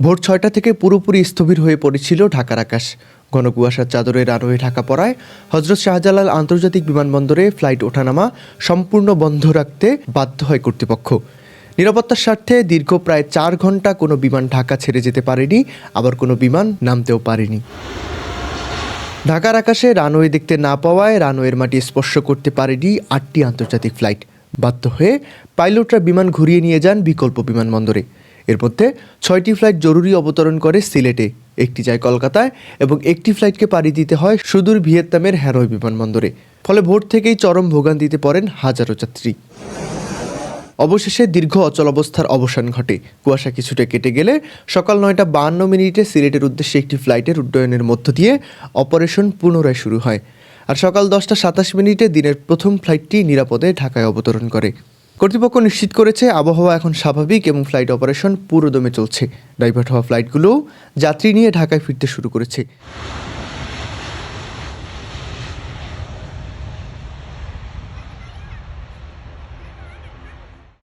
ভোর ছয়টা থেকে পুরোপুরি স্থবির হয়ে পড়েছিল ঢাকার আকাশ। ঘন কুয়াশার চাদরে রানওয়ে ঢাকা পড়ায় হজরত শাহজালাল আন্তর্জাতিক বিমানবন্দরে ফ্লাইট ওঠানামা সম্পূর্ণ বন্ধ রাখতে বাধ্য হয় কর্তৃপক্ষ। নিরাপত্তার স্বার্থে দীর্ঘ প্রায় চার ঘণ্টা কোনো বিমান ঢাকা ছেড়ে যেতে পারেনি, আবার কোনো বিমান নামতেও পারেনি। ঢাকার আকাশে রানওয়ে দেখতে না পাওয়ায় রানওয়ের মাটি স্পর্শ করতে পারেনি আটটি আন্তর্জাতিক ফ্লাইট। বাধ্য হয়ে পাইলটরা বিমান ঘুরিয়ে নিয়ে যান বিকল্প বিমানবন্দরে। এর মধ্যে ছয়টি ফ্লাইট জরুরি অবতরণ করে সিলেটে, একটি যায় কলকাতায় এবং একটি ফ্লাইটকে পাড়ি দিতে হয় সুদূর ভিয়েতনামের হ্যারোয় বিমানবন্দরে। ফলে ভোর থেকেই চরম ভোগান্তিতে পড়েন হাজারো যাত্রী। অবশেষে দীর্ঘ অচল অবস্থার অবসান ঘটে। কুয়াশা কিছুটা কেটে গেলে সকাল নয়টা বাহান্ন মিনিটে সিলেটের উদ্দেশ্যে একটি ফ্লাইটের উড্ডয়নের মধ্য দিয়ে অপারেশন পুনরায় শুরু হয়। আর সকাল দশটা সাতাশ মিনিটে দিনের প্রথম ফ্লাইটটি নিরাপদে ঢাকায় অবতরণ করে। কর্তৃপক্ষ নিশ্চিত করেছে, আবহাওয়া এখন স্বাভাবিক এবং ফ্লাইট অপারেশন পুরোদমে চলছে। ডাইভার্ট হওয়া ফ্লাইটগুলোও যাত্রী নিয়ে ঢাকায় ফিরতে শুরু করেছে।